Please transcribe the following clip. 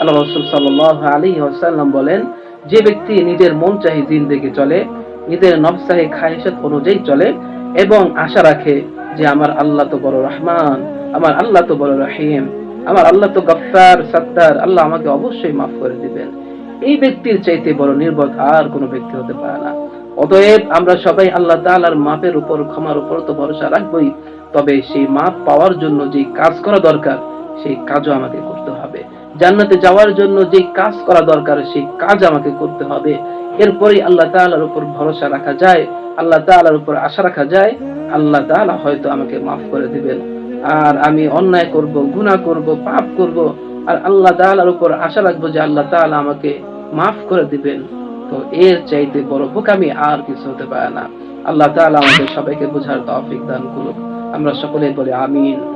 আল্লাহ রসুল সাল্লাহ আলী আসাল্লাম বলেন, যে ব্যক্তি নিজের মন চাহি চলে, নিজের নবসাহি অনুযায়ী চলে এবং আশা রাখে যে আমার আল্লাহ তো বড় রহমান, আমার আল্লাহ তো বড় রহিম, আমার আল্লাহ তো গফার সত্তার, আল্লাহ আমাকে অবশ্যই মাফ করে দিবেন। এই ব্যক্তির চাইতে বড় নির্বোধ আর কোনো ব্যক্তি হতে পারে না। অতএব আমরা সবাই আল্লাহ তাআলার মাপের উপর, ক্ষমার উপর তো ভরসা রাখবই, তবে সেই মাপ পাওয়ার জন্য যে কাজ করা দরকার, সেই কাজও আমাকে করতে হবে। জান্নাতে যাওয়ার জন্য যে কাজ করা দরকার, সেই কাজ আমাকে করতে হবে। এরপরে আল্লাহ তাআলার উপর ভরসা রাখা যায়। আল্লাহ তাআলার উপর আশা রাখা যায়। আল্লাহ তাআলা হয়তো আমাকে মাফ করে দিবেন। আর আমি অন্যায় করব, গুনাহ করব, পাপ করব, আর আল্লাহ তাআলার উপর আশা রাখব যে আল্লাহ তাআলা আমাকে মাফ করে দিবেন। তো এর চাইতে বড় বোকামি আর কিছু হতে পারে না। আল্লাহ তাআলা আমাদের সবাইকে বোঝার তৌফিক দান করুক। আমরা সকলে বলি আমিন।